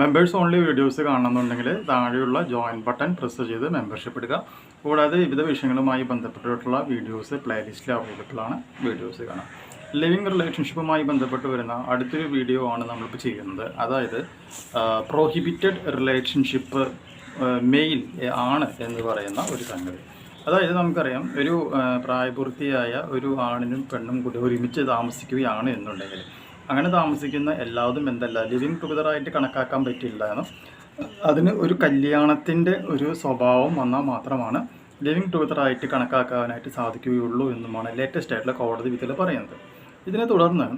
Members only videos കാണണമെന്നുണ്ടെങ്കിൽ താഴെയുള്ള join button press ചെയ്ത് മെമ്പർഷിപ്പ് എടുക്കുക കൂടാതെ വിവിധ വിഷയങ്ങളുമായി ബന്ധപ്പെട്ടിട്ടുള്ള വീഡിയോസ് പ്ലേലിസ്റ്റിൽ അവൈലബിൾ ആണ് വീഡിയോസ് കാണാം. ലിവിങ് റിലേഷൻഷിപ്പുമായി ബന്ധപ്പെട്ട് വരുന്ന അടുത്തൊരു വീഡിയോ ആണ് നമ്മളിപ്പോൾ ചെയ്യുന്നത്. അതായത് പ്രോഹിബിറ്റഡ് റിലേഷൻഷിപ്പ് മെയിൽ ആണ് എന്ന് പറയുന്ന ഒരു സംഗതി. അതായത് നമുക്കറിയാം ഒരു പ്രായപൂർത്തിയായ ഒരു ആണിനും പെണ്ണും കൂടി ഒരുമിച്ച് താമസിക്കുകയാണ് എന്നുണ്ടെങ്കിൽ അങ്ങനെ താമസിക്കുന്ന എല്ലാതും എന്തല്ല ലിവിങ് ടുഗദറായിട്ട് കണക്കാക്കാൻ പറ്റില്ല എന്ന്. അതിന് ഒരു കല്യാണത്തിന്റെ ഒരു സ്വഭാവം വന്നാൽ മാത്രമാണ് ലിവിങ് ടുഗദറായിട്ട് കണക്കാക്കാനായിട്ട് സാധിക്കുകയുള്ളൂ എന്നുമാണ് ലേറ്റസ്റ്റ് ആയിട്ടുള്ള കോടതി വിധിയിൽ പറയുന്നത്. ഇതിനെ തുടർന്ന്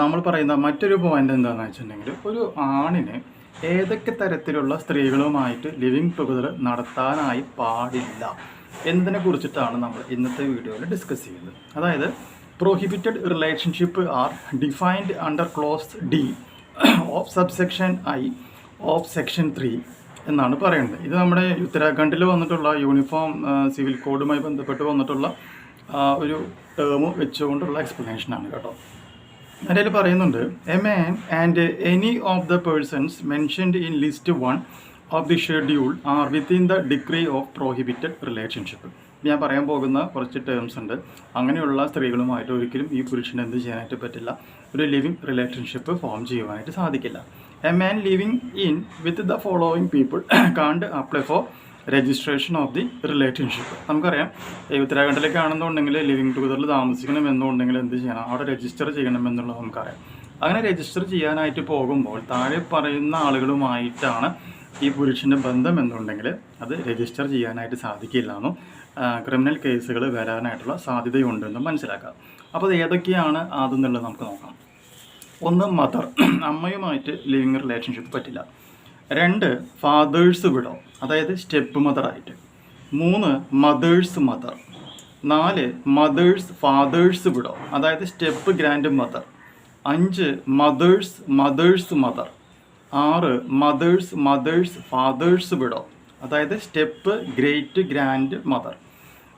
നമ്മൾ പറയുന്ന മറ്റൊരു പോയിന്റ് എന്താണെന്ന് വെച്ചിട്ടുണ്ടെങ്കിൽ ഒരു ആണിന് ഏതൊക്കെ തരത്തിലുള്ള സ്ത്രീകളുമായിട്ട് ലിവിങ് ടുഗദർ നടത്താനായി പാടില്ല എന്നതിനെ കുറിച്ചിട്ടാണ് നമ്മൾ ഇന്നത്തെ വീഡിയോയിൽ ഡിസ്കസ് ചെയ്യുന്നത്. അതായത് prohibited relationship are defined under clause D of subsection I of section three എന്നാണ് പറയുന്നത്. ഇത് നമ്മുടെ ഉത്തരാഖണ്ഡിൽ വന്നിട്ടുള്ള യൂണിഫോം സിവിൽ കോഡുമായി ബന്ധപ്പെട്ട് വന്നിട്ടുള്ള ഒരു ടേം വെച്ചുകൊണ്ടുള്ള എക്സ്പ്ലനേഷനാണ് കേട്ടോ. അതിൽ പറയുന്നുണ്ട് a man and any of the persons mentioned in list one of the schedule are within the degree of prohibited relationship ഞാൻ പറയാൻ പോകുന്ന കുറച്ച് ടേംസ് ഉണ്ട്. അങ്ങനെയുള്ള സ്ത്രീകളുമായിട്ട് ഒരിക്കലും ഈ പുരുഷന് എന്ത് ചെയ്യാനായിട്ട് പറ്റില്ല. ഒരു ലിവിങ് റിലേഷൻഷിപ്പ് ഫോം ചെയ്യുവാനായിട്ട് സാധിക്കില്ല. A man living in with the following people can't apply for registration of the relationship നമുക്കറിയാം ഈ ഉത്തരാഖണ്ഡിലേക്ക് ആണെന്നുണ്ടെങ്കിൽ ലിവിങ് ടുഗദറിൽ താമസിക്കണം എന്നുണ്ടെങ്കിൽ എന്ത് ചെയ്യണം? അവിടെ രജിസ്റ്റർ ചെയ്യണം എന്നുള്ളത് നമുക്കറിയാം. അങ്ങനെ രജിസ്റ്റർ ചെയ്യാനായിട്ട് പോകുമ്പോൾ താഴെ പറയുന്ന ആളുകളുമായിട്ടാണ് ഈ പുരുഷന്റെ ബന്ധം എന്നുണ്ടെങ്കിൽ അത് രജിസ്റ്റർ ചെയ്യാനായിട്ട് സാധിക്കില്ല എന്നും ക്രിമിനൽ കേസുകൾ വരാനായിട്ടുള്ള സാധ്യതയുണ്ടെന്നും മനസ്സിലാക്കാം അപ്പോൾ അത് ഏതൊക്കെയാണ് അതെന്നുള്ളത് നമുക്ക് നോക്കാം. ഒന്ന് മദർ അമ്മയുമായിട്ട് ലിവിങ് റിലേഷൻഷിപ്പ് പറ്റില്ല. രണ്ട് ഫാദേഴ്സ് വിടോ അതായത് സ്റ്റെപ്പ് മദറായിട്ട് മൂന്ന് മദേഴ്സ് മദർ നാല് മദേഴ്സ് ഫാദേഴ്സ് വിടോ അതായത് സ്റ്റെപ്പ് ഗ്രാൻഡ് മദർ അഞ്ച് മദേഴ്സ് മദേഴ്സ് മദർ ആറ് മദേഴ്സ് മദേഴ്സ് ഫാദേഴ്സ് വിഡോ അതായത് സ്റ്റെപ്പ് ഗ്രേറ്റ് ഗ്രാൻഡ് മദർ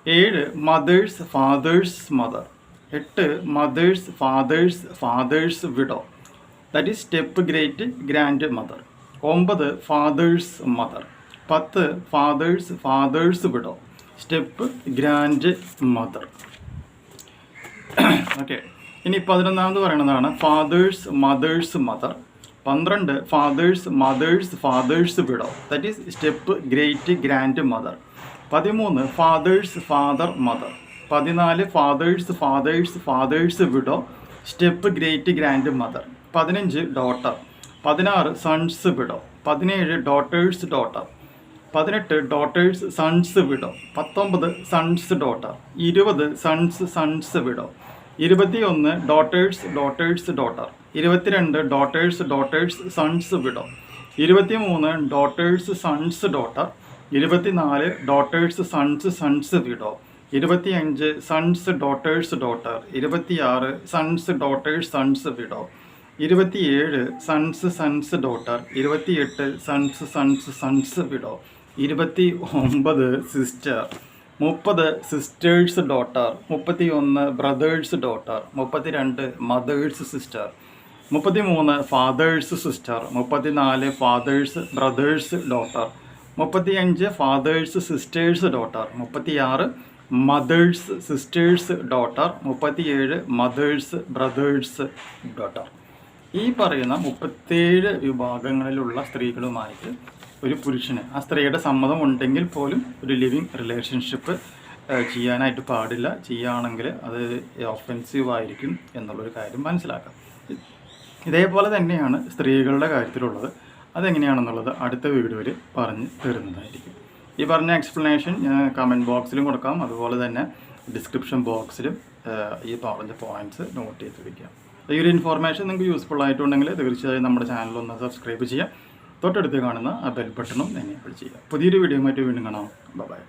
ഏഴ് മദേഴ്സ് ഫാദേഴ്സ് മദർ എട്ട് mother's father's father's widow that is step great grandmother ഒമ്പത് fathers mother പത്ത് father's father's widow step grandmother okay ഇനി പതിനൊന്നാമത് പറയുന്നതാണ് fathers mothers mother പന്ത്രണ്ട് father's mother's father's widow that is step great grand mother പതിമൂന്ന് fathers father mother പതിനാല് father's father's father's widow step great grandmother പതിനഞ്ച് daughter പതിനാറ് sons widow പതിനേഴ് daughters daughter പതിനെട്ട് ഡോട്ടേഴ്സ് സൺസ് വിഡോ പത്തൊമ്പത് sons daughter ഇരുപത് sons sons widow ഇരുപത്തിയൊന്ന് daughters daughters daughter ഇരുപത്തിരണ്ട് ഡോട്ടേഴ്സ് ഡോട്ടേഴ്സ് സൺസ് വിഡോ ഇരുപത്തിമൂന്ന് ഡോട്ടേഴ്സ് സൺസ് ഡോട്ടർ ഇരുപത്തിനാല് ഡോട്ടേഴ്സ് സൺസ് സൺസ് വിഡോ ഇരുപത്തിയഞ്ച് സൺസ് ഡോട്ടേഴ്സ് ഡോട്ടർ ഇരുപത്തിയാറ് സൺസ് ഡോട്ടേഴ്സ് സൺസ് വിഡോ ഇരുപത്തിയേഴ് സൺസ് സൺസ് ഡോട്ടർ ഇരുപത്തിയെട്ട് സൺസ് സൺസ് സൺസ് വിഡോ ഇരുപത്തി ഒമ്പത് സിസ്റ്റർ മുപ്പത് സിസ്റ്റേഴ്സ് ഡോട്ടർ മുപ്പത്തി ഒന്ന് ബ്രദേഴ്സ് ഡോട്ടർ മുപ്പത്തിരണ്ട് മദേഴ്സ് സിസ്റ്റർ മുപ്പത്തിമൂന്ന് ഫാദേഴ്സ് സിസ്റ്റർ മുപ്പത്തിനാല് ഫാദേഴ്സ് ബ്രദേഴ്സ് ഡോട്ടർ മുപ്പത്തിയഞ്ച് ഫാദേഴ്സ് സിസ്റ്റേഴ്സ് ഡോട്ടർ മുപ്പത്തിയാറ് മദേഴ്സ് സിസ്റ്റേഴ്സ് ഡോട്ടർ മുപ്പത്തിയേഴ് മദേഴ്സ് ബ്രദേഴ്സ് ഡോട്ടർ ഈ പറയുന്ന മുപ്പത്തേഴ് വിഭാഗങ്ങളിലുള്ള സ്ത്രീകളുമായിട്ട് ഒരു പുരുഷന് ആ സ്ത്രീയുടെ സമ്മതം ഉണ്ടെങ്കിൽ പോലും ഒരു ലിവിങ് റിലേഷൻഷിപ്പ് ചെയ്യാനായിട്ട് പാടില്ല. ചെയ്യുകയാണെങ്കിൽ അത് ഓഫെൻസീവ് ആയിരിക്കും എന്നുള്ളൊരു കാര്യം മനസ്സിലാക്കാം. ഇതേപോലെ തന്നെയാണ് സ്ത്രീകളുടെ കാര്യത്തിലുള്ളത്. അതെങ്ങനെയാണെന്നുള്ളത് അടുത്ത വീഡിയോയിൽ പറഞ്ഞ് തരുന്നതായിരിക്കും. ഈ പറഞ്ഞ എക്സ്പ്ലനേഷൻ ഞാൻ കമന്റ് ബോക്സിലും കൊടുക്കാം. അതുപോലെ തന്നെ ഡിസ്ക്രിപ്ഷൻ ബോക്സിലും ഈ പറഞ്ഞ പോയിന്റ്സ് നോട്ട് ചെയ്ത് വയ്ക്കാം ഈ ഒരു ഇൻഫോർമേഷൻ നിങ്ങൾക്ക് യൂസ്ഫുൾ ആയിട്ടുണ്ടെങ്കിൽ തീർച്ചയായും നമ്മുടെ ചാനൽ ഒന്ന് സബ്സ്ക്രൈബ് ചെയ്യാം. തൊട്ടടുത്ത് കാണുന്ന ആ ബെൽ ബട്ടണും എന്നെ ചെയ്യുക. പുതിയൊരു വീഡിയോ വീണ്ടും കാണാം. ബൈ